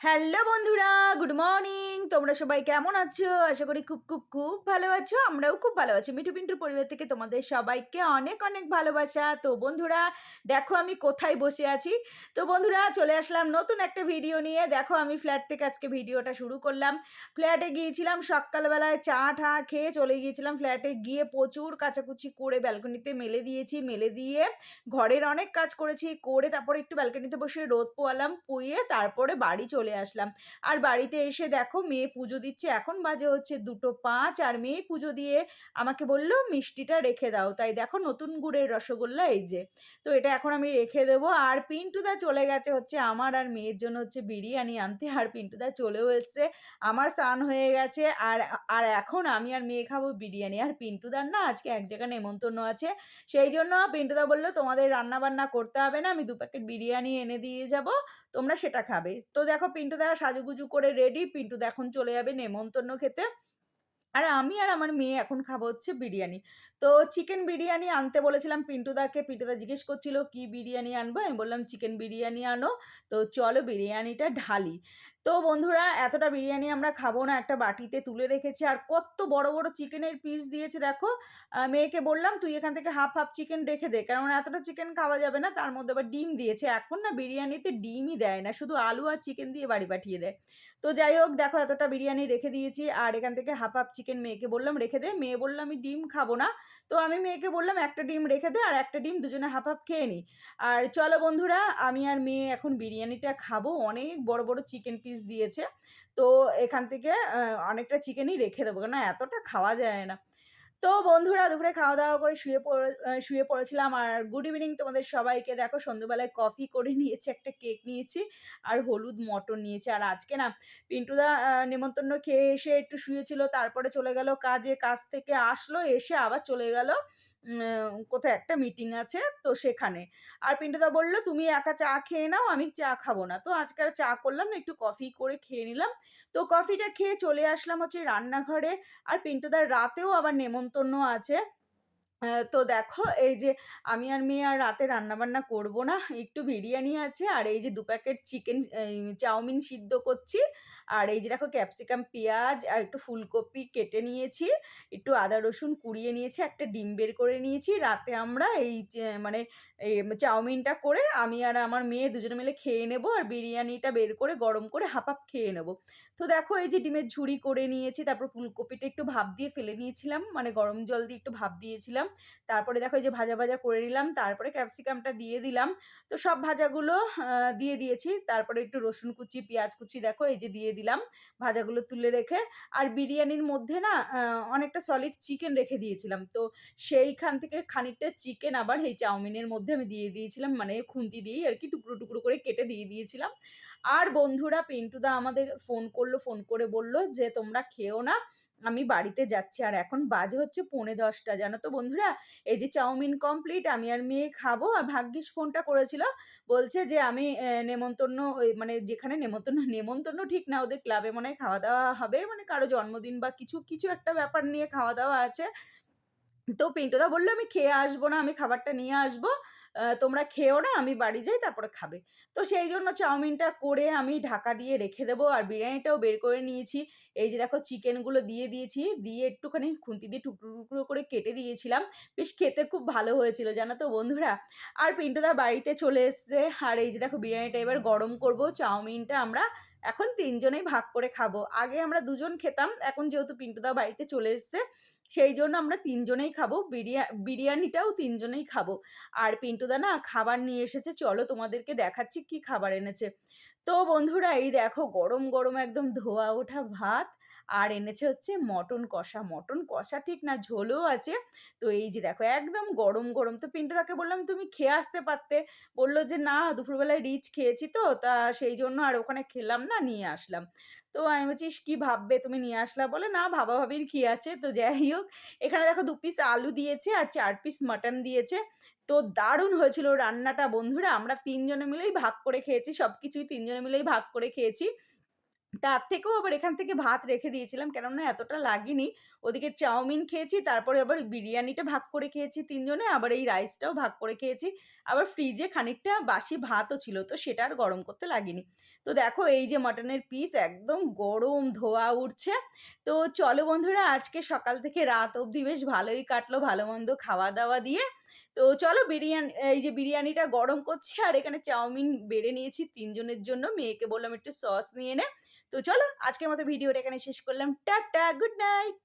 Hello বন্ধুরা, good morning. তোমরা সবাই কেমন আছো? আশা করি খুব খুব খুব ভালো আছো। আমরাও খুব ভালো আছি। মিঠু পিন্টুর পরিবার থেকে তোমাদের সবাইকে অনেক অনেক ভালোবাসা। তো বন্ধুরা, দেখো আমি কোথায় বসে আছি। তো বন্ধুরা, চলে আসলাম নতুন একটা ভিডিও নিয়ে। দেখো আমি ফ্ল্যাট থেকে আজকে ভিডিওটা শুরু করলাম। ফ্ল্যাটে গিয়েছিলাম, সকালবেলায় চা ঠা খেয়ে চলে গিয়েছিলাম ফ্ল্যাটে। গিয়ে প্রচুর কাচাকুচি করে ব্যালকনিতে মেলে দিয়েছি। মেলে দিয়ে ঘরের অনেক কাজ করেছি। করে তারপরে একটু ব্যালকনিতে বসে রোদ পোয়ালাম, পুয়ে তারপরে বাড়ি চলে আসলাম। আর বাড়িতে এসে দেখো মেয়ে পুজো দিচ্ছে। এখন বাজে হচ্ছে দুটো পাঁচ আর মেয়ে পুজো দিয়ে আমাকে বলল, মিষ্টিটা রেখে দাও। তাই দেখো নতুন গুড়ের রসগোল্লা এই যে। তো এটা এখন আমি রেখে দেবো। আর পিন্টুদা চলে গেছে হচ্ছে আমার আর মেয়ের জন্য হচ্ছে বিরিয়ানি আনতে। আর পিন্টুদা চলেও এসছে। আমার স্নান হয়ে গেছে। আর আর এখন আমি আর মেয়ে খাব বিরিয়ানি। আর পিন্টুদার না আজকে এক জায়গায় নেমন্তন্ন আছে। সেই জন্য পিন্টুদা বলল, তোমাদের রান্না বান্না করতে হবে না। আমি দু প্যাকেট বিরিয়ানি এনে দিয়ে যাব। তোমরা সেটা খাবে। তো দেখো পিন্টুদা সাজুগুজু করে রেডি পিন্টু দা এখন চলে যাবে নেমন্তন্ন খেতে। আর আমি আর আমার মেয়ে এখন খাব হচ্ছে বিরিয়ানি। তো চিকেন বিরিয়ানি আনতে বলেছিলাম পিন্টু দাকে। পিন্টুদাকে পিন্টুদা জিজ্ঞেস করছিল, কি বিরিয়ানি আনব? আমি বললাম চিকেন বিরিয়ানি আনো। তো চলো বিরিয়ানিটা ঢালি। তো বন্ধুরা, এতটা বিরিয়ানি আমরা খাব না, একটা বাটিতে তুলে রেখেছি। আর কত বড় বড় চিকেনের পিস দিয়েছে, দেখো। মেয়েকে বললাম, তুই এখান থেকে হাফ হাফ চিকেন রেখে দে। কারণ এতটা চিকেন খাওয়া যাবে না, তার মধ্যে আবার ডিম দিয়েছে। এখন না বিরিয়ানিতে ডিমই দেয় না, শুধু আলু আর চিকেন দিয়ে বাড়ি পাঠিয়ে দেয়। তো যাই হোক, দেখো, এতটা বিরিয়ানি রেখে দিয়েছি। আর এখান থেকে হাফ হাফ চিকেন মেয়েকে বললাম, রেখে দে। মেয়ে বলল, আমি ডিম খাব না। তো আমি মেয়েকে বললাম, একটা ডিম রেখে দে, আর একটা ডিম দুজনে হাফ হাফ খেয়ে নিই আর চলো বন্ধুরা, আমি আর মেয়ে এখন বিরিয়ানিটা খাব। অনেক বড় বড় চিকেন পিস দিয়েছে। তো এখান থেকে অনেকটা চিকেনই রেখে দেবো না এতটা খাওয়া যায় না। তো বন্ধুরা, দুপুরে খাওয়া দাওয়া করে শুয়ে পড়ে শুয়ে পড়েছিলাম। আর গুড ইভিনিং তোমাদের সবাইকে। দেখো, সন্ধ্যেবেলায় কফি করে নিয়েছি, একটা কেক নিয়েছি, আর হলুদ মটর নিয়েছি। আর আজকে না পিন্টুদা নেমন্তন্ন খেয়ে এসে একটু শুয়েছিল, তারপরে চলে গেল কাজে। কাজ থেকে আসলো, এসে আবার চলে গেল। কোথায় একটা মিটিং আছে তো সেখানে। আর পিন্টুদা বলল, তুমি একা চা খেয়ে নাও, আমি চা খাব না। তো আজকে আর চা করলাম না, একটু কফি করে খেয়ে নিলাম। তো কফিটা খেয়ে চলে আসলাম হচ্ছে রান্নাঘরে। আর পিন্টুদার রাতেও আবার নেমন্তন্ন আছে। তো দেখো, এই যে আমি আর মেয়ে আর রাতে রান্নাবান্না করব না, একটু বিরিয়ানি আছে, আর এই যে দু প্যাকেট চিকেন চাউমিন সিদ্ধ করছি, আর এই যে দেখো ক্যাপসিকাম, পেঁয়াজ, আর একটু ফুলকপি কেটে নিয়েছি, একটু আদা রসুন কুড়িয়ে নিয়েছি, একটা ডিম বের করে নিয়েছি, রাতে আমরা এই মানে এই চাউমিনটা করে আমি আর আমার মেয়ে দুজনে মিলে খেয়ে নেব, আর বিরিয়ানিটা বের করে গরম করে হাফ খেয়ে নেব। তো দেখো, এই যে ডিমের ঝুড়ি করে নিয়েছি, তারপর ফুলকপিটা একটু ভাপ দিয়ে ফেলে নিয়েছিলাম মানে গরম জল দিয়ে একটু ভাপ দিয়েছিলাম তারপরে দেখো এই যে ভাজা ভাজা করে নিলাম, তারপরে ক্যাপসিকামটা দিয়ে দিলাম। তো সব ভাজাগুলো দিয়ে দিয়েছি। তারপরে একটু রসুন কুচি, পেঁয়াজ কুচি দেখো, এই যে দিয়ে দিলাম ভাজাগুলো তুলে রেখে। আর বিরিয়ানির মধ্যে না অনেকটা সলিড চিকেন রেখে দিয়েছিলাম। তো সেইখান থেকে খানিকটা চিকেন আবার এই চাউমিনের মধ্যে আমি দিয়ে দিয়েছিলাম মানে খুন্তি দিয়েই আর কি টুকরো টুকরো করে কেটে দিয়ে দিয়েছিলাম। আর বন্ধুরা, পিন্টুদা আমাদের ফোন করল, ফোন করে বলল যে তোমরা খেও না। আমি বাড়িতে যাচ্ছি। আর এখন বাজে হচ্ছে পৌনে দশটা। জানো তো বন্ধুরা? এই যে চাউমিন কমপ্লিট আমি আর মেয়ে খাব। আর ভাগ্যিস ফোনটা করেছিল। বলছে যে আমি নেমন্তন্ন মানে যেখানে নেমন্তন্ন নেমন্তন্ন ঠিক না, ওদের ক্লাবে মনে হয় খাওয়া দাওয়া হবে। মানে কারও জন্মদিন বা কিছু কিছু একটা ব্যাপার নিয়ে খাওয়া দাওয়া আছে। তো পিন্টুদা বলল, আমি খেয়ে আসব না, আমি খাবারটা নিয়ে আসব। তোমরা খেও না, আমি বাড়ি যাই, তারপরে খাবে। তো সেই জন্য চাউমিনটা করে আমি ঢাকা দিয়ে রেখে দেবো আর বিরিয়ানিটাও বের করে নিয়েছি। এই যে দেখো, চিকেনগুলো দিয়ে দিয়েছি, দিয়ে একটুখানি খুন্তি দিয়ে টুকরো টুকরো করে কেটে দিয়েছিলাম। বেশ খেতে খুব ভালো হয়েছিল, জানো তো বন্ধুরা? আর পিন্টুদা বাড়িতে চলে এসছে। আর এই যে দেখো, বিরিয়ানিটা এবার গরম করব, চাউমিনটা আমরা এখন তিনজনেই ভাগ করে খাব। আগে আমরা দুজন খেতাম, এখন যেহেতু পিন্টুদা বাড়িতে চলে এসছে সেই জন্য আমরা তিনজনেই খাব। বিরিয়া, বিরিয়ানিটাও তিনজনেই খাব। আর পিন্টুদা না খাবার নিয়ে এসেছে। চলো তোমাদেরকে দেখাচ্ছি কি খাবার এনেছে। তো বন্ধুরা এই দেখো গরম গরম একদম ধোয়া ওঠা ভাত আর এনেছে হচ্ছে মটন কষা। মটন কষা ঠিক না ঝোলও আছে। তো এই যে দেখো একদম গরম গরম। তো পিন্টুদাকে বললাম তুমি খেয়ে আসতে পারতে। বলল যে না দুপুরবেলায় রিচ খেয়েছি তো তা সেই জন্য আর ওখানে খেলাম না নিয়ে আসলাম। তো আমি বলছি "ইস, কি ভাববে তুমি নিয়ে আসলা? বলে না ভাবা ভাবির কি আছে। তো যাই হোক এখানে দেখো দু পিস আলু দিয়েছে আর চার পিস মাটন দিয়েছে। তো দারুণ হয়েছিল রান্নাটা বন্ধুরা আমরা তিনজনে মিলেই ভাগ করে খেয়েছি সব কিছুই তিনজনে মিলেই ভাগ করে খেয়েছি তার থেকেও আবার এখান থেকে ভাত রেখে দিয়েছিলাম কেননা এতটা লাগেনি। ওদিকে চাউমিন খেয়েছি, তারপরে আবার বিরিয়ানিটা ভাগ করে খেয়েছি তিনজনে আবার এই রাইসটাও ভাগ করে খেয়েছি। আবার ফ্রিজে খানিকটা বাসি ভাতও ছিল, তো সেটা আর গরম করতে লাগেনি। তো দেখো এই যে মাটনের পিস একদম গরম ধোয়া উঠছে। তো চলো বন্ধুরা আজকে সকাল থেকে রাত অবধি বেশ ভালোই কাটলো ভালো-মন্দ খাওয়া-দাওয়া দিয়ে। তো চলো বিরিয়ানি এই যে বিরিয়ানিটা গরম করছি আর এখানে চাউমিন বেড়ে নিয়েছি তিনজনের জন্য। মেয়েকে বললাম একটু সস নিয়ে নে। তো চলো আজকের মতো ভিডিওটা এখানে শেষ করলাম। Tata, good night.